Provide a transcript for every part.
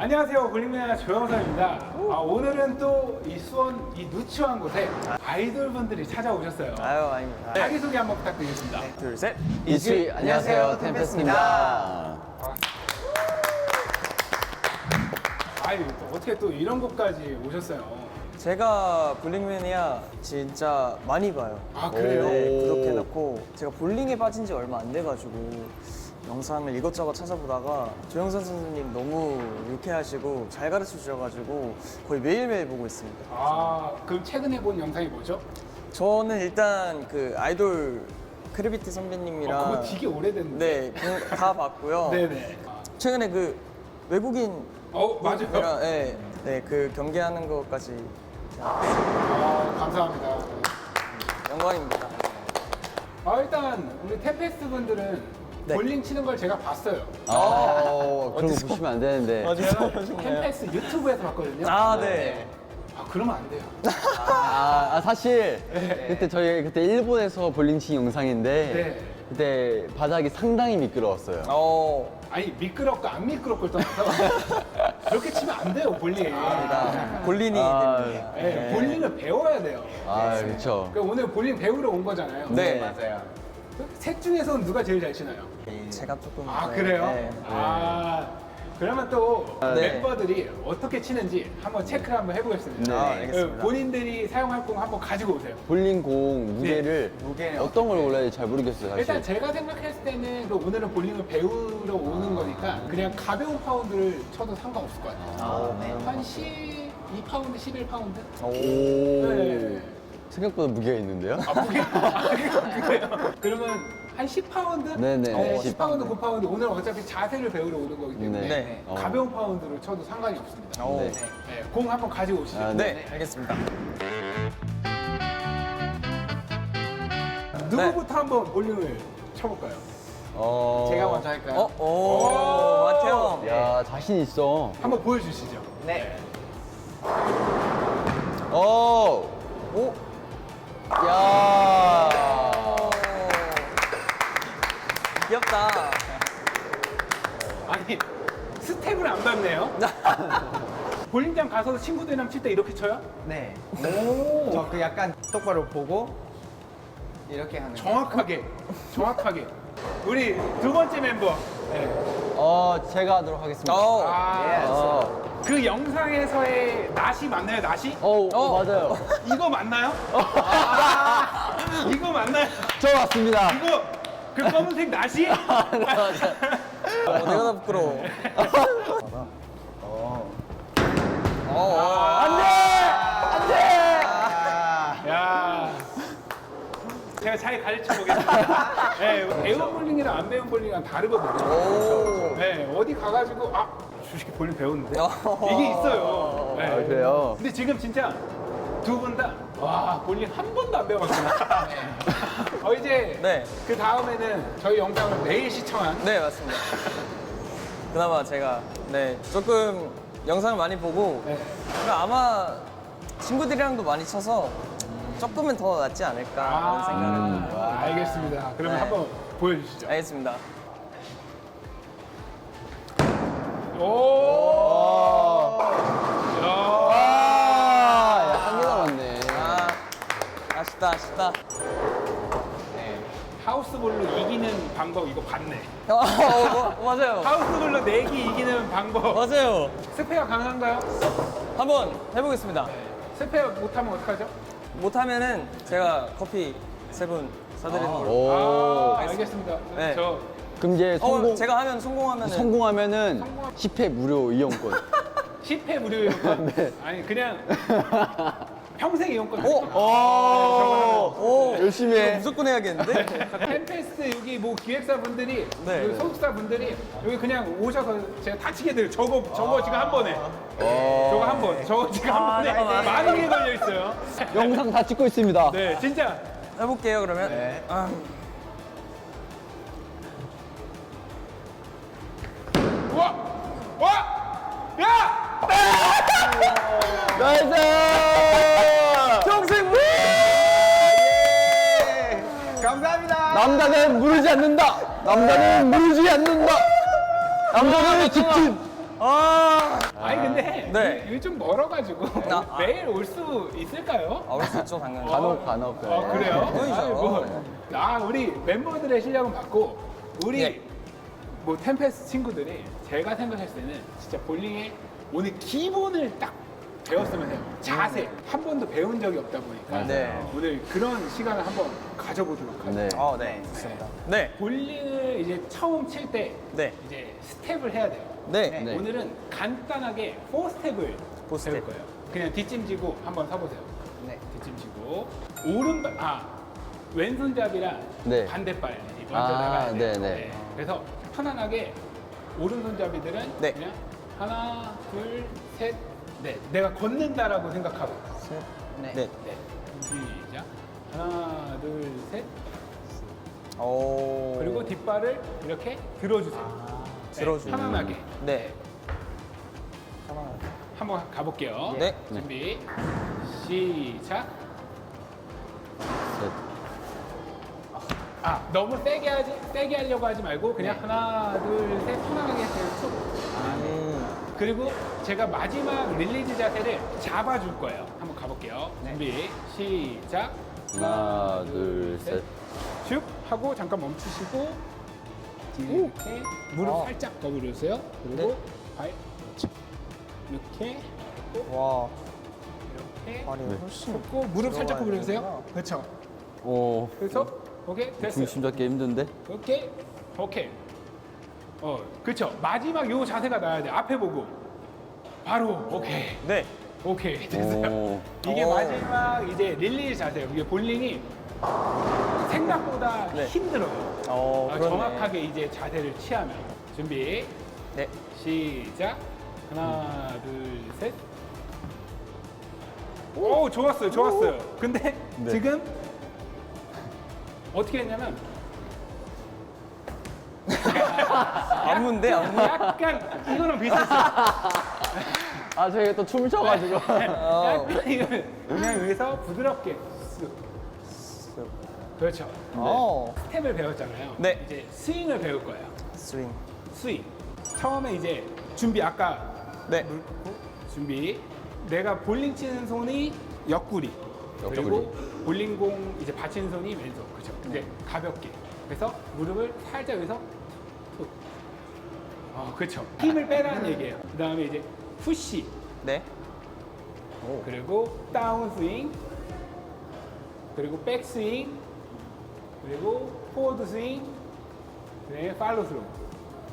안녕하세요 볼링맨 조영선입니다. 아, 오늘은 또 이 수원 이 누추한 곳에 아이돌 분들이 찾아오셨어요. 아유 아닙니다. 자기 소개 한번 부탁드리겠습니다. 둘 셋. 이수희 안녕하세요 템페스입니다. 아유 어떻게 또 이런 곳까지 오셨어요? 제가 볼링매니아 진짜 많이 봐요. 아, 그래요? 네, 구독해놓고 제가 볼링에 빠진 지 얼마 안 돼가지고 영상을 이것저것 찾아보다가 조영선 선생님 너무 유쾌하시고 잘 가르쳐 주셔가지고 거의 매일매일 보고 있습니다. 아 그럼 최근에 본 영상이 뭐죠? 저는 일단 그 아이돌 크래비티 아, 선배님이랑 그거 되게 오래됐는데. 네, 그- 다 봤고요. 네네. 최근에 그 외국인 어 맞아요. 네, 네, 그 경기하는 것까지 아, 감사합니다. 영광입니다. 아 일단 우리 템페스트 분들은 네. 볼링 치는 걸 제가 봤어요. 아, 그런 거 보시면 안 되는데. 템페스트 유튜브에서 봤거든요. 아, 네. 아 그러면 안 돼요. 아, 아, 사실 그때 저희 그때 일본에서 볼링 친 영상인데 네. 그때 바닥이 상당히 미끄러웠어요. 어, 아니 미끄럽고 안 미끄럽고 떠나서 그렇게 치면 안 돼요 볼링. 나 볼린이 아, 됩니다. 네, 볼링을 배워야 돼요. 아, 그렇죠. 그러니까 오늘 볼링 배우러 온 거잖아요. 네, 맞아요. 셋 중에서는 누가 제일 잘 치나요? 제가 조금 아 네, 그래요? 네. 아 그러면 또 네. 멤버들이 어떻게 치는지 한번 체크를 한번 해보겠습니다. 네. 아, 알겠습니다. 그 본인들이 사용할 공 한번 가지고 오세요. 볼링 공 무게를 무게는 어떤 걸 골라야 될지 잘 모르겠어요, 사실. 일단 제가 생각했을 때는 그 오늘은 볼링을 배우러 오는 거니까 그냥 가벼운 파운드를 쳐도 상관없을 것 같아요. 아, 네. 한 12파운드, 11파운드? 오. 네. 생각보다 무게가 있는데요? 아, 무게? 아, 그래요? 그러면 한 10파운드? 네네. 어, 10 10파운드, 9파운드. 오늘 어차피 자세를 배우러 오는 거기 때문에 네. 네. 어. 가벼운 파운드로 쳐도 상관이 없습니다. 오. 네. 네, 공 한번 가지고 오시죠. 아, 네, 알겠습니다. 누구부터 한번 볼링을 쳐볼까요? 어. 할까요? 어, 오, 마태형. 야, 자신 있어. 한번 보여주시죠. 네. 오. 오. 야. 귀엽다. 아니, 스텝을 안 밟네요. 볼링장 가서 친구들이랑 칠 때 이렇게 쳐요? 네. 오, 저그 약간 똑바로 보고 이렇게 하는 거. 정확하게, 정확하게. 우리 두 번째 멤버. 네. 어, 제가 하도록 하겠습니다. 어, 아, 어. 그 영상에서의 낫이 맞나요, 낫이? 어, 어. 맞아요. 이거 맞나요? 아, 이거 맞나요? 저 맞습니다. 이거 그 검은색 낫이? 어, 내가 다 부끄러워. 어, 안 돼! 잘 가르쳐 보겠습니다. 네, 배운 볼링이랑 안 배운 볼링이랑 다르거든요. 오. 네, 어디 가가지고 아, 주식이 볼링 배웠는데 어. 이게 있어요. 네. 아, 그래요? 근데 지금 진짜 두 분 다 와, 볼링 한 번도 안 배워봤구나. 어, 이제 네. 그 다음에는 저희 영상을 매일 시청한 네, 맞습니다. 그나마 제가 네 조금 영상을 많이 보고 네. 그러니까 아마 친구들이랑도 많이 쳐서 조금은 더 낫지 않을까 하는 생각을 아, 알겠습니다. 그러면 네. 한번 보여주시죠. 알겠습니다. 오! 야. 아, 야, 한개 남았네. 아 아쉽다 아쉽다. 하우스볼로 이기는 방법 이거 봤네. 어, 어, 어, 맞아요. 하우스볼로 내기 이기는 방법. 맞아요. 스페어 가능한가요? 한번 해보겠습니다. 스페어 못하면 어떡하죠? 못하면은 제가 커피 세 분 사드리는 걸로. 오. 아, 알겠습니다. 네. 저 그럼 이제 성공, 어, 제가 하면 성공하면은 성공하면은 10회 무료 이용권. 10회 무료이용권. 네. 아니 그냥 평생 이용권. 오! 오! 오 열심히 해. 무조건 해야겠는데? 템페스트 여기 뭐 기획사 분들이, 네. 여기 소속사 분들이 여기 그냥 오셔서 제가 다치게 들 저거 저거 지금 한 번에. 어. 저거 한 번. 저거 지금 한 번에 잠깐만. 많은 게 걸려 있어요. 영상 다 찍고 있습니다. 네, 진짜 해볼게요 그러면. 네. 아, 와! 와! 야! 나이스! 남자는 무르지 않는다. 남자는 무르지 않는다. 남자는 직진. 아, 아니 근데 네. 이게 좀 멀어가지고 아, 아. 매일 올 수 있을까요? 아, 올수 있죠, 당연히. 간혹 간혹. 네. 아 그래요? 물론이죠. 아이, 뭐. 아 우리 멤버들의 실력은 봤고 우리 예. 뭐 템페스 친구들이 제가 생각했을 때는 진짜 볼링의 오늘 기본을 딱 배웠으면 해요. 자세 한 번도 배운 적이 없다 보니까 네. 오늘 그런 시간을 한번 가져보도록 하죠. 네. 아, 네. 좋습니다. 네. 볼링을 이제 처음 칠 때 네. 이제 스텝을 해야 돼요. 네. 네. 오늘은 간단하게 4스텝을 포 스텝. 배울 거예요. 그냥 뒷짐지고 한번 서보세요. 네. 뒷짐지고 오른발 아 왼손잡이랑 네. 반대발 먼저 아, 나가야 돼요. 네, 네. 그래서 편안하게 오른손잡이들은 네. 그냥 하나 둘 셋 넷. 내가 걷는다라고 생각하고 네. 네. 시작. 하나 둘 셋. 오. 그리고 뒷발을 이렇게 들어주세요. 네, 들어주고. 편안하게. 네. 한번 가볼게요. 네. 준비. 시작. 셋. 아 너무 세게 하지 세게 하려고 하지 말고 그냥 네. 하나 둘 셋 편안하게 해서 툭. 음. 그리고 제가 마지막 릴리즈 자세를 잡아줄 거예요. 한번 가볼게요. 네. 준비 시작. 하나, 둘, 셋. 슉 하고 잠깐 멈추시고 이렇게 무릎 아. 살짝 더 올려주세요. 그리고 네. 발 그렇죠. 이렇게 와, 이렇게 발이 훨씬. 고 무릎 살짝 들어가야 구부려주세요. 되는구나. 그렇죠. 오. 그래서 오케이 됐어요. 중심 잡기 힘든데? 오케이 오케이 어 그쵸. 마지막 요 자세가 나야 돼. 앞에 보고. 바로. 오케이. 네. 오케이. 됐어요. 오. 이게 오. 마지막 이제 릴리즈 자세예요 이게 볼링이 생각보다 네. 힘들어요. 어, 아, 그렇네. 정확하게 이제 자세를 취하면. 준비. 네. 시작. 하나 둘 셋. 오. 좋았어요. 좋았어요. 근데 네. 지금 어떻게 했냐면 안무인데, 안무. 약간 이거랑 비슷했어요 아, 저희가 또 춤을 춰가지고. 약간 이거는 그냥 여기서 부드럽게 쓱. 그렇죠 어. 스텝을 배웠잖아요 네. 이제 스윙을 배울 거예요 스윙. 스윙 처음에 이제 준비 아까 네. 물 붓고 준비 내가 볼링 치는 손이 옆구리 옆구리. 그리고 볼링공 이제 받치는 손이 왼손 그렇죠 이제 가볍게 그래서 무릎을 살짝 여기서 툭. 어 그렇죠 힘을 빼라는 얘기예요. 그 다음에 이제 푸시. 네. 그리고 다운 스윙. 그리고 백 스윙. 그리고 포워드 스윙. 그다음에 팔로 스로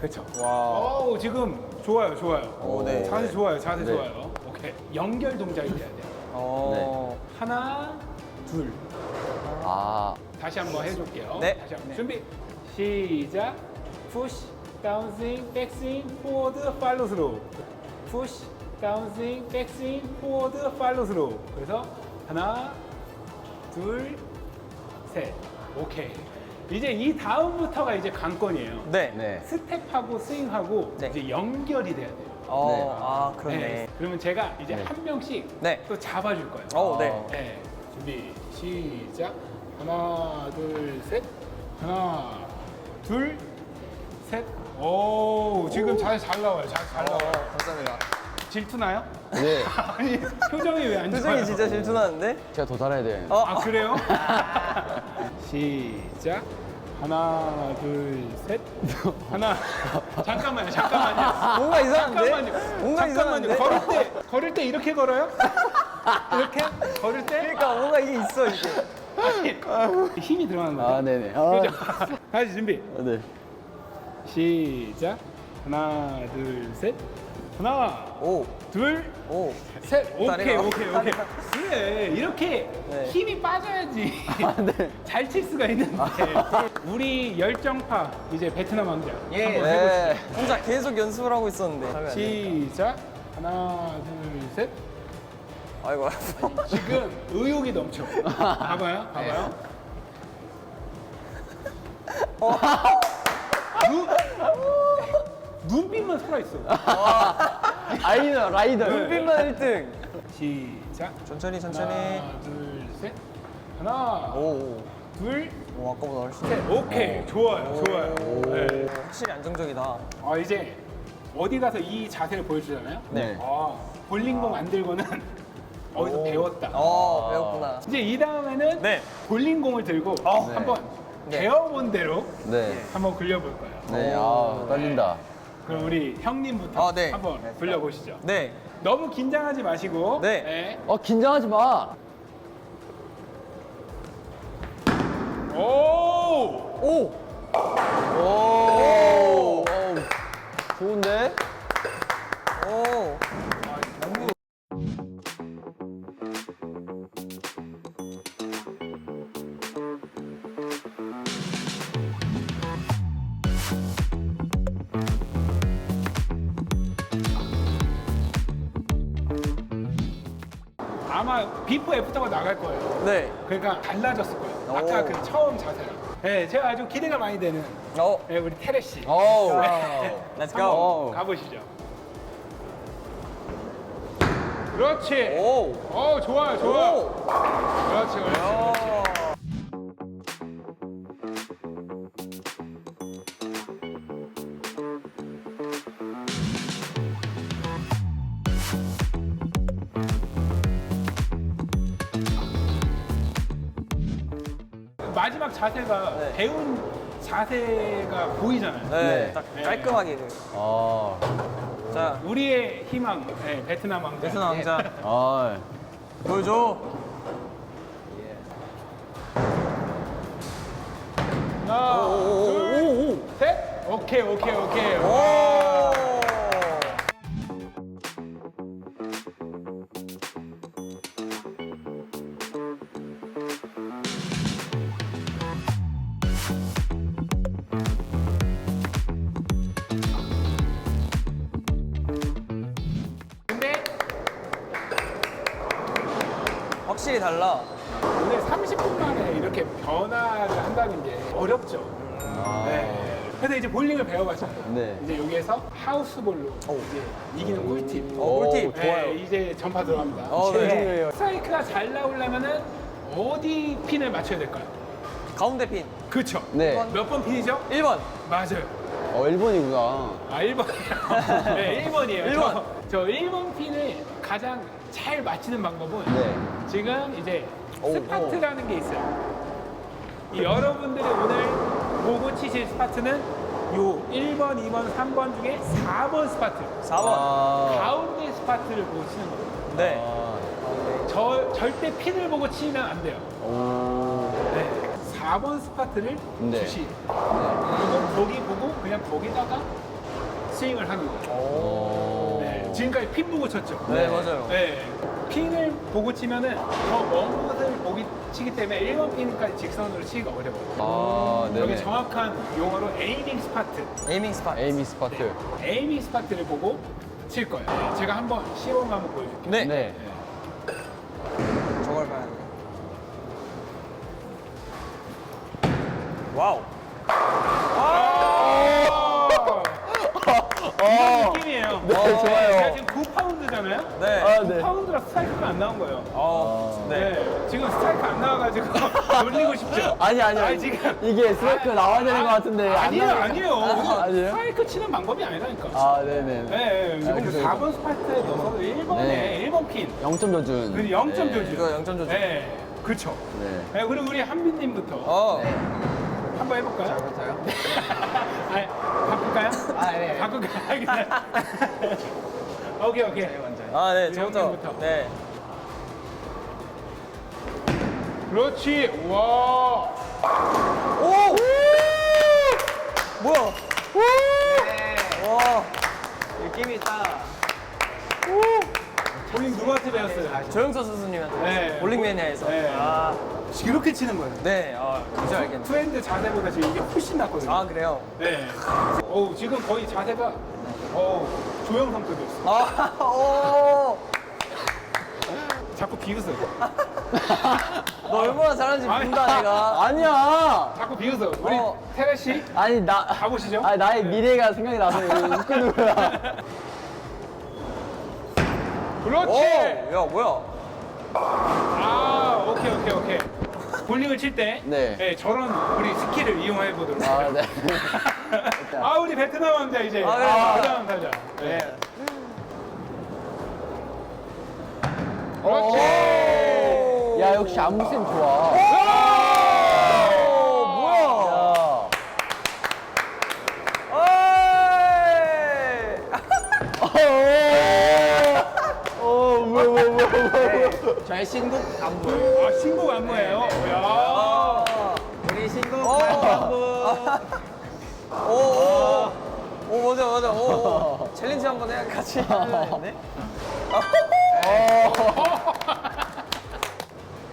그렇죠 와. 오 지금 좋아요 좋아요. 오, 네. 자세 좋아요 자세 네. 좋아요. 오케이. 연결 동작이 돼야 돼요. 어. 하나 둘. 아. 다시 한번 해줄게요. 네. 다시 한번. 네. 준비. 시작. 푸시 다운 스윙 백 스윙 포워드 팔로 스로 푸시 다운 스윙 백 스윙 포워드 팔로 스로 그래서 하나 둘 셋 오케이 이제 이 다음부터가 이제 관건이에요 네. 네. 스텝하고 스윙하고 네. 이제 연결이 돼야 돼요 어, 네. 아, 그렇네. 네. 그러면 제가 이제 네. 한 명씩 네. 또 잡아줄 거예요 어, 네. 어. 네, 준비 시작. 하나, 둘, 셋. 하나, 둘, 셋. 오, 지금 잘, 잘 나와요. 잘, 잘 어, 나와요. 감사합니다. 질투나요? 네. 아니, 표정이 왜 안 좋아요? 표정이 진짜 질투나는데? 제가 더 잘해야 돼요. 어, 아, 그래요? 시작. 하나, 둘, 셋. 하나. 잠깐만요, 잠깐만요. 뭔가 이상한데? 잠깐만요. 뭔가 잠깐만요. 이상한데? 걸을 때, 걸을 때 이렇게 걸어요? 이렇게? 걸을 때? 그러니까 뭔가 이게 있어, 이게. 아니, 힘이 들어가는 거죠. 아, 네네. 아, 그죠? 다시 준비. 네. 시작. 하나, 둘, 셋. 하나, 오, 둘, 오. 셋. 오케이, 다리가- 오케이, 오케이. 그래, 이렇게 네. 힘이 빠져야지 잘칠 수가 있는데. 우리 열정파 이제 베트남 왕자 예. 한번 네. 해보시죠. 혼자 계속 연습을 하고 있었는데. 시작. 하나, 둘, 셋. 아이고. 지금 의욕이 넘쳐. 봐봐요, 봐봐요. 눈, 눈빛만 살아있어. 아이더, 라이더. 눈빛만 1등. 시작. 천천히, 천천히. 하나, 둘, 셋. 하나, 오, 오. 둘, 오, 아까보다 훨씬. 셋. 오케이. 좋아요, 좋아요. 네. 확실히 안정적이다. 아, 이제 어디 가서 이 자세를 보여주잖아요. 네. 아, 볼링공 안 들고는 어디서 배웠다. 어, 배웠구나. 이제 이 다음에는 네. 볼링공을 들고 네. 한번 네. 배워본 대로 네. 한번 굴려볼 거예요. 네. 아, 떨린다. 그럼 우리 형님부터 아, 네. 한번 굴려보시죠. 네. 너무 긴장하지 마시고. 네. 어, 긴장하지 마. 오! 오! 오. 아마 비포 애프터가 나갈 거예요. 네. 그러니까 달라졌을 거예요. 아까 오. 그 처음 자세랑. 네, 제가 아주 기대가 많이 되는 어. 네, 우리 테레 씨. 오. 한번 고. 가보시죠. 그렇지. 오! 어, 좋아요, 좋아요. 오! 그렇지, 그렇지. 어. 자세가 네. 배운 자세가 보이잖아요. 네. 네. 딱 깔끔하게. 아. 자, 우리의 희망, 네, 베트남 왕자. 베트남 왕자. 아. 보여줘. 하나, 오, 둘, 오, 오. 셋. 오케이, 오케이, 오케이. 오! 변화를 한다는 게 어렵죠. 네. 그래서 이제 볼링을 배워봤잖아요. 네. 이제 여기에서 하우스볼로 이제 이기는 꿀팁. 어, 꿀팁. 네, 이제 전파 들어갑니다. 어, 네. 스트라이크가 잘 나오려면은 어디 핀을 맞춰야 될까요? 가운데 핀. 그렇죠. 네. 몇 번 핀이죠? 1번. 맞아요. 어, 일본이구나. 아, 1번. 네, 1번이에요. 일 번. 저, 저 1번 핀을 가장 잘 맞히는 방법은 네. 지금 이제 오, 스파트라는 게 있어요. 이 여러분들이 오늘 보고 치실 스파트는 요 1번, 2번, 3번 중에 4번 스파트. 4번. 아. 가운데 스파트를 보고 치는 거예요. 네. 아. 저, 절대 핀을 보고 치면 안 돼요. 오. 네. 4번 스파트를 네. 주시. 그리고 거기 보고 그냥 거기다가 스윙을 하는 거예요. 오. 네. 지금까지 핀 보고 쳤죠. 네, 맞아요. 네. 핀을 보고 치면은 더먼 곳을 보기 치기 때문에 1번 핀까지 직선으로 치기가 어려워요. 아, 여기 네네. 정확한 용어로 에이밍 스파트, 에이밍 스팟. 에이미 스파트. 에이밍 스파트를 보고 칠 거예요. 네, 제가 한번 시범 한번 보여줄게요. 네. 네. 저걸 봐야 돼. 와우. 이런 느낌이에요. 네, 좋아요. 제가 지금 9파운드잖아요. 네. 아, 네. 9파운드라 스트라이크가 안 나온 거예요. 어, 네. 네. 지금 스트라이크 안 나와가지고 놀리고 싶죠? 아니, 아니, 아니. 지금. 이게 스트라이크 나와야 되는 것 같은데. 안 아니에요, 나오니까. 아니에요. 아, 아니에요? 스트라이크 치는 방법이 아니라니까. 아, 네네. 네, 지금 아, 그래서 4번 스파트에 넣어서 1번에 네. 1번 핀. 0점 조준. 그리고 0점 네. 조준. 이거 0점 조준. 네, 그렇죠. 네. 네, 그리고 우리 한빈님부터 어. 네. 한번 해볼까요? 저부터요? 아, 바꿀까요? 아, 네. 바꿀까요? 오케이, 오케이. 아, 네, 저부터. 형님부터. 네. 그렇지. 와. 오! 뭐야? 네. 와. 느낌이 딱. 볼링 누구한테 배웠어요? 조영서 선수님한테. 네. 볼링 매니아에서. 네. 아, 이렇게 치는 거예요. 네. 아, 이제 알겠네. 투핸드 자세보다 지금 이게 훨씬 낫거든요. 아, 그래요? 네. 어우, 지금 거의 자세가 어우, 조영성급이었어. 아, 오! 자꾸 비웃어. 너 얼마나 잘하는지 아니. 본다, 내가. 아니야! 자꾸 비웃어. 우리 어. 테레 씨 아니, 나. 가보시죠. 아니, 나의 미래가 생각이 나서 웃고 거야. 그렇지. 오! 야, 뭐야? 아, 오케이, 오케이, 오케이. 볼링을 칠때 네. 저런 우리 스킬을 이용해 보도록 아. 네. 아, 우리 베트남 왕자 이제. 아, 그래요? 아, 베트남 왕자. 네. 오. 야 역시 안무쌤 좋아. 오, 뭐야? 어이! 오 뭐야 뭐야 뭐야 뭐야. 저의 신곡 안무. 아, 신곡 안무예요? 야. 우리 신곡 어. 안무. 오, 오, 오, 맞아, 맞아. 오, 챌린지 한번 해야 같이?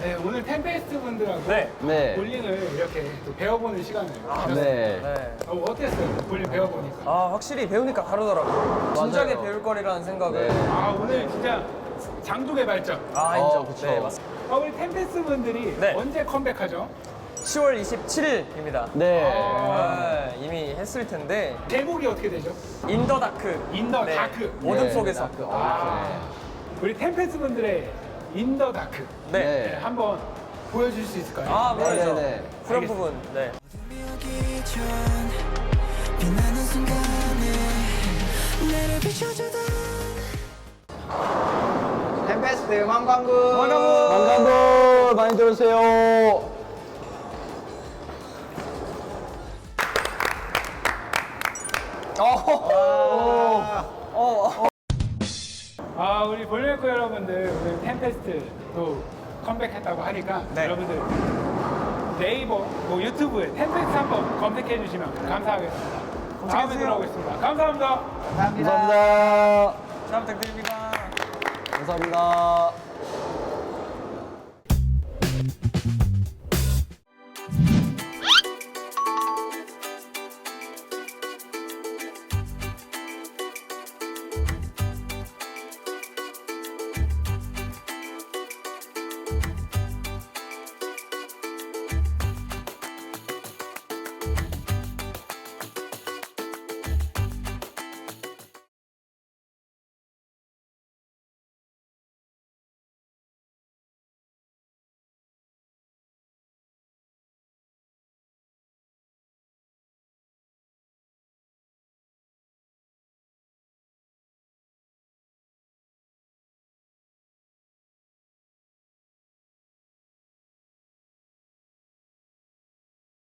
네, 오늘 템페스트 분들하고 네. 네. 볼링을 이렇게 또 배워보는 시간을 가졌어요. 네. 네. 어, 어땠어요? 볼링 배워보니까. 아, 확실히 배우니까 다르더라고요. 진작에. 배울 거리라는 생각을. 네. 아, 오늘 진짜 장족의 발전. 아, 인정. 어, 그쵸. 네, 맞습니다. 아, 우리 템페스트 분들이 네. 언제 컴백하죠? 10월 27일입니다. 네. 아, 이미 했을 텐데. 제목이 어떻게 되죠? 인더 다크. 인더 다크. 어둠 네, 속에서. 다크. 어, 아, 우리 템페스트 분들의 인더 다크. 네. 네, 네. 한번 보여줄 수 있을까요? 아, 물론이죠. 네, 네. 그런 알겠습니다. 부분. 네. 오기 전 빛나는 순간에 나를 비춰주던 황광구. 반가워. 반가워 많이 들어주세요. 아, 우리 볼메이커 여러분들, 오늘 템페스트도 컴백했다고 하니까 네. 여러분들 네이버, 뭐 유튜브에 템페스트 한번 검색해 주시면 감사하겠습니다. 다음에. 돌아오겠습니다. 감사합니다. 감사합니다. 감사합니다. 잘 부탁드립니다. 감사합니다.